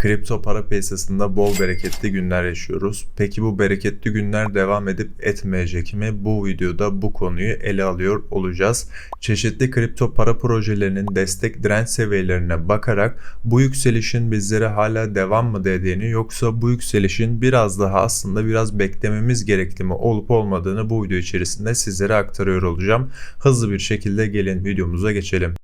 Kripto para piyasasında bol bereketli günler yaşıyoruz. Peki bu bereketli günler devam edip etmeyecek mi? Bu videoda bu konuyu ele alıyor olacağız. Çeşitli kripto para projelerinin destek direnç seviyelerine bakarak bu yükselişin bizlere hala devam mı dediğini yoksa bu yükselişin biraz daha aslında biraz beklememiz gerekli mi olup olmadığını bu video içerisinde sizlere aktarıyor olacağım. Hızlı bir şekilde gelin videomuza geçelim.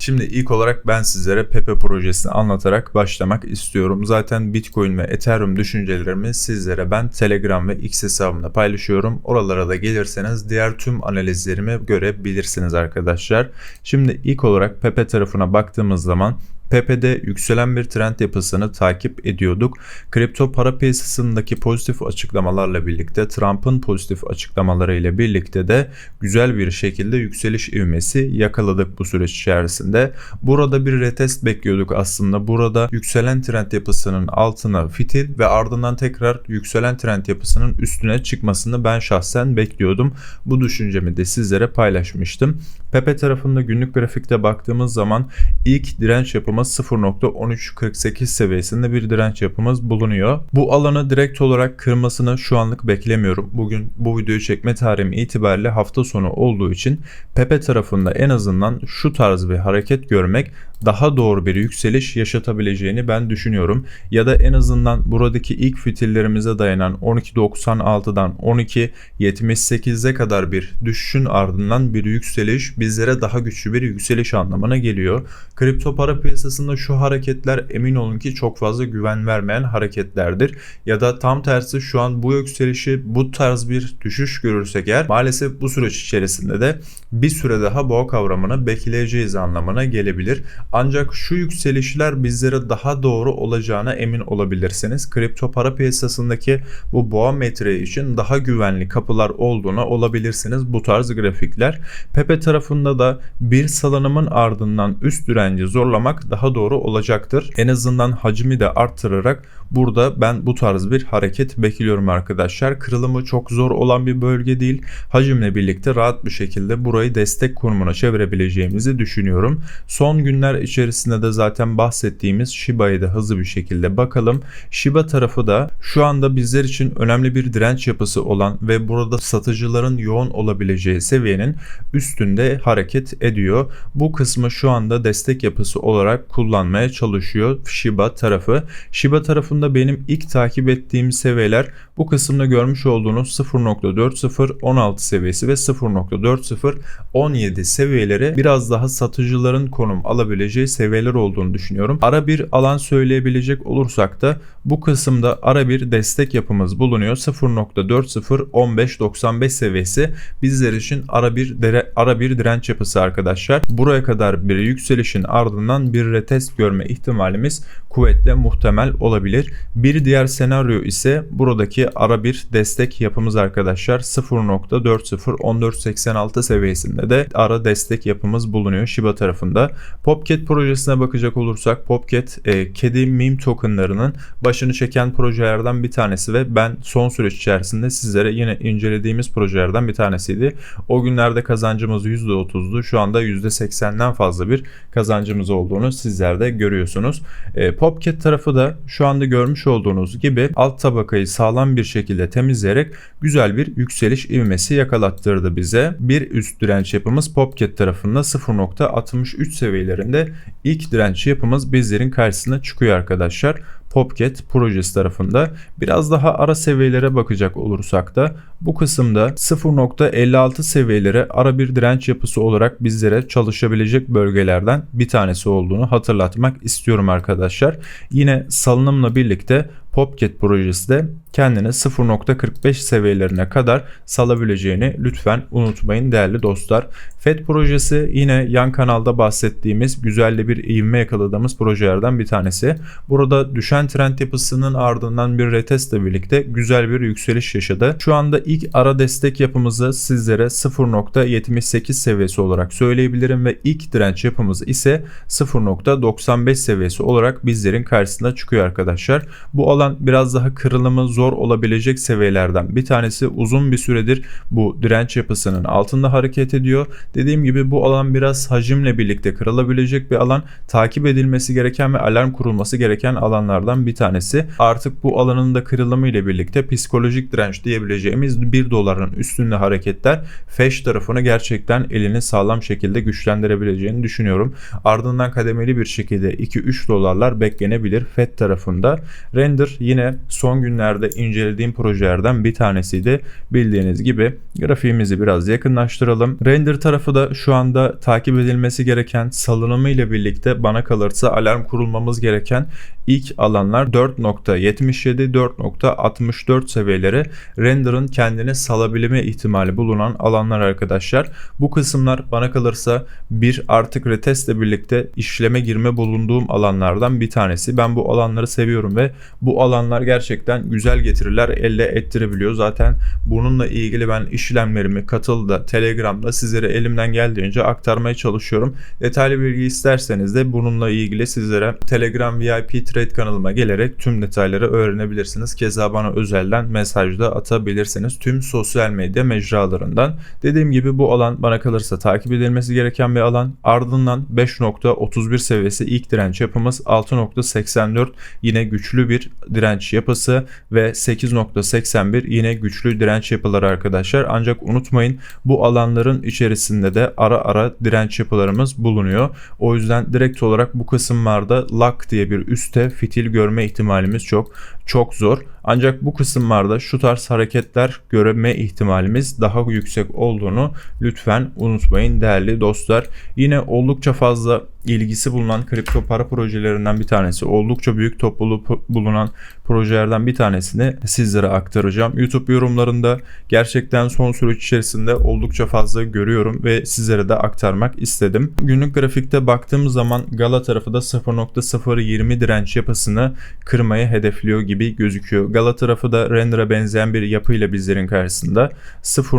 Şimdi ilk olarak ben sizlere Pepe projesini anlatarak başlamak istiyorum. Zaten Bitcoin ve Ethereum düşüncelerimi sizlere ben Telegram ve X hesabımda paylaşıyorum. Oralara da gelirseniz diğer tüm analizlerimi görebilirsiniz arkadaşlar. Şimdi ilk olarak Pepe tarafına baktığımız zaman Pepe'de yükselen bir trend yapısını takip ediyorduk. Kripto para piyasasındaki pozitif açıklamalarla birlikte Trump'ın pozitif açıklamaları ile birlikte de güzel bir şekilde yükseliş ivmesi yakaladık bu süreç içerisinde. Burada bir retest bekliyorduk aslında. Burada yükselen trend yapısının altına fitil ve ardından tekrar yükselen trend yapısının üstüne çıkmasını ben şahsen bekliyordum. Bu düşüncemi de sizlere paylaşmıştım. Pepe tarafında günlük grafikte baktığımız zaman ilk direnç yapımız 0.1348 seviyesinde bir direnç yapımız bulunuyor. Bu alanı direkt olarak kırmasını şu anlık beklemiyorum. Bugün bu videoyu çekme tarihim itibariyle hafta sonu olduğu için Pepe tarafında en azından şu tarz bir hareket görmek daha doğru bir yükseliş yaşatabileceğini ben düşünüyorum. Ya da en azından buradaki ilk fitillerimize dayanan 12.96'dan 12.78'e kadar bir düşüşün ardından bir yükseliş bizlere daha güçlü bir yükseliş anlamına geliyor. Kripto para piyasasında şu hareketler emin olun ki çok fazla güven vermeyen hareketlerdir. Ya da tam tersi şu an bu yükselişi bu tarz bir düşüş görürsek eğer maalesef bu süreç içerisinde de bir süre daha boğa kavramını bekleyeceğiz anlamına gelebilir. Ancak şu yükselişler bizlere daha doğru olacağına emin olabilirsiniz. Kripto para piyasasındaki bu boğa metre için daha güvenli kapılar olduğuna olabilirsiniz bu tarz grafikler. Pepe tarafında da bir salınımın ardından üst direnci zorlamak daha doğru olacaktır. En azından hacmi de arttırarak burada ben bu tarz bir hareket bekliyorum arkadaşlar. Kırılımı çok zor olan bir bölge değil. Hacimle birlikte rahat bir şekilde burayı destek konumuna çevirebileceğimizi düşünüyorum. Son günler içerisinde de zaten bahsettiğimiz Shiba'ya da hızlı bir şekilde bakalım. Shiba tarafı da şu anda bizler için önemli bir direnç yapısı olan ve burada satıcıların yoğun olabileceği seviyenin üstünde hareket ediyor. Bu kısmı şu anda destek yapısı olarak kullanmaya çalışıyor Shiba tarafı. Shiba tarafında benim ilk takip ettiğim seviyeler bu kısımda görmüş olduğunuz 0.4016 seviyesi ve 0.4017 seviyeleri biraz daha satıcıların konum alabileceği seviyeler olduğunu düşünüyorum. Ara bir alan söyleyebilecek olursak da bu kısımda ara bir destek yapımız bulunuyor. 0.401595 seviyesi bizler için ara bir dere, ara bir direnç yapısı arkadaşlar. Buraya kadar bir yükselişin ardından bir retest görme ihtimalimiz kuvvetle muhtemel olabilir. Bir diğer senaryo ise buradaki ara bir destek yapımız arkadaşlar 0.401486 seviyesinde de ara destek yapımız bulunuyor Shiba tarafında. Popcat projesine bakacak olursak Popcat e, kedi meme tokenlarının başını çeken projelerden bir tanesi ve ben son süreç içerisinde sizlere yine incelediğimiz projelerden bir tanesiydi. O günlerde kazancımız %30'du. Şu anda %80'den fazla bir kazancımız olduğunu sizler de görüyorsunuz. E, Popcat tarafı da şu anda görmüş olduğunuz gibi alt tabakayı sağlam bir şekilde temizleyerek güzel bir yükseliş ivmesi yakalattırdı bize. Bir üst direnç yapımız Popcat tarafında 0.63 seviyelerinde ilk direnç yapımız bizlerin karşısına çıkıyor arkadaşlar. Popcat projesi tarafında biraz daha ara seviyelere bakacak olursak da bu kısımda 0.56 seviyeleri ara bir direnç yapısı olarak bizlere çalışabilecek bölgelerden bir tanesi olduğunu hatırlatmak istiyorum arkadaşlar. Yine salınımla birlikte Popcat projesi de kendini 0.45 seviyelerine kadar salabileceğini lütfen unutmayın değerli dostlar. FED projesi yine yan kanalda bahsettiğimiz güzel bir ivme yakaladığımız projelerden bir tanesi. Burada düşen trend yapısının ardından bir retest ile birlikte güzel bir yükseliş yaşadı. Şu anda ilk ara destek yapımızı sizlere 0.78 seviyesi olarak söyleyebilirim ve ilk direnç yapımız ise 0.95 seviyesi olarak bizlerin karşısına çıkıyor arkadaşlar. Bu alan alan biraz daha kırılımı zor olabilecek seviyelerden bir tanesi. Uzun bir süredir bu direnç yapısının altında hareket ediyor. Dediğim gibi bu alan biraz hacimle birlikte kırılabilecek bir alan. Takip edilmesi gereken ve alarm kurulması gereken alanlardan bir tanesi. Artık bu alanın da kırılımı ile birlikte psikolojik direnç diyebileceğimiz 1 doların üstünde hareketler Feş tarafını gerçekten elini sağlam şekilde güçlendirebileceğini düşünüyorum. Ardından kademeli bir şekilde 2-3 dolarlar beklenebilir FED tarafında. Render yine son günlerde incelediğim projelerden bir tanesiydi. Bildiğiniz gibi grafiğimizi biraz yakınlaştıralım. Render tarafı da şu anda takip edilmesi gereken salınımı ile birlikte bana kalırsa alarm kurulmamız gereken ilk alanlar 4.77 4.64 seviyeleri render'ın kendini salabilme ihtimali bulunan alanlar arkadaşlar. Bu kısımlar bana kalırsa bir artık retest ile birlikte işleme girme bulunduğum alanlardan bir tanesi. Ben bu alanları seviyorum ve bu alanlar gerçekten güzel getiriler elde ettirebiliyor. Zaten bununla ilgili ben işlemlerimi katılda Telegram'da sizlere elimden geldiğince aktarmaya çalışıyorum. Detaylı bilgi isterseniz de bununla ilgili sizlere Telegram VIP Trade kanalıma gelerek tüm detayları öğrenebilirsiniz. Keza bana özelden mesajda atabilirsiniz tüm sosyal medya mecralarından. Dediğim gibi bu alan bana kalırsa takip edilmesi gereken bir alan. Ardından 5.31 seviyesi ilk direnç yapımız 6.84 yine güçlü bir direnç yapısı ve 8.81 yine güçlü direnç yapıları arkadaşlar. Ancak unutmayın bu alanların içerisinde de ara ara direnç yapılarımız bulunuyor. O yüzden direkt olarak bu kısımlarda lock diye bir üste fitil görme ihtimalimiz çok çok zor. Ancak bu kısımlarda şu tarz hareketler görme ihtimalimiz daha yüksek olduğunu lütfen unutmayın değerli dostlar. Yine oldukça fazla ilgisi bulunan kripto para projelerinden bir tanesi. Oldukça büyük topluluğu bulunan projelerden bir tanesini sizlere aktaracağım. YouTube yorumlarında gerçekten son süreç içerisinde oldukça fazla görüyorum ve sizlere de aktarmak istedim. Günlük grafikte baktığım zaman Gala tarafı da 0.020 direnç yapısını kırmayı hedefliyor gibi gözüküyor. Gala tarafı da render'a benzeyen bir yapıyla bizlerin karşısında. 0.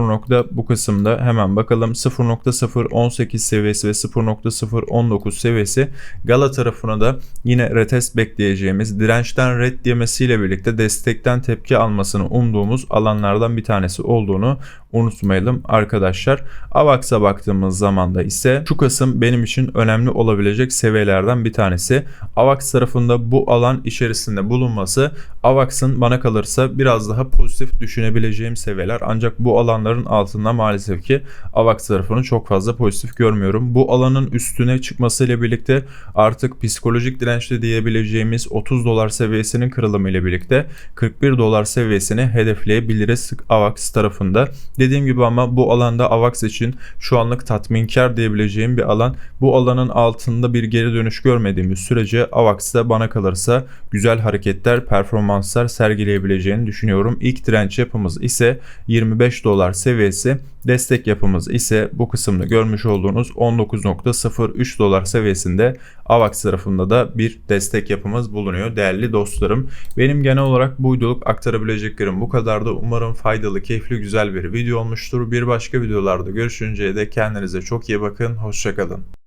bu kısımda hemen bakalım 0.018 seviyesi ve 0.019 seviyesi Gala tarafına da yine retest bekleyeceğimiz dirençten red diyemesiyle birlikte destekten tepki almasını umduğumuz alanlardan bir tanesi olduğunu unutmayalım arkadaşlar. AVAX'a baktığımız zaman da ise şu kısım benim için önemli olabilecek seviyelerden bir tanesi. AVAX tarafında bu alan içerisinde bulunması AVAX'ın bana kalırsa biraz daha pozitif düşünebileceğim seviyeler. Ancak bu alanların altında maalesef ki AVAX tarafını çok fazla pozitif görmüyorum. Bu alanın üstüne çıkmasıyla birlikte artık psikolojik dirençli diyebileceğimiz 30 dolar seviyesinin kırılımı ile birlikte 41 dolar seviyesini hedefleyebiliriz AVAX tarafında. Dediğim gibi ama bu alanda AVAX için şu anlık tatminkar diyebileceğim bir alan. Bu alanın altında bir geri dönüş görmediğimiz sürece AVAX'ta bana kalırsa güzel hareketler, performanslar sergileyebileceğini düşünüyorum. İlk direnç yapımız ise 25 dolar seviyesi. Destek yapımız ise bu kısımda görmüş olduğunuz 19.03 dolar seviyesinde AVAX tarafında da bir destek yapımız bulunuyor değerli dostlarım. Benim genel olarak bu videoluk aktarabileceklerim bu kadar da umarım faydalı, keyifli, güzel bir video olmuştur. Bir başka videolarda görüşünceye dek kendinize çok iyi bakın. Hoşçakalın.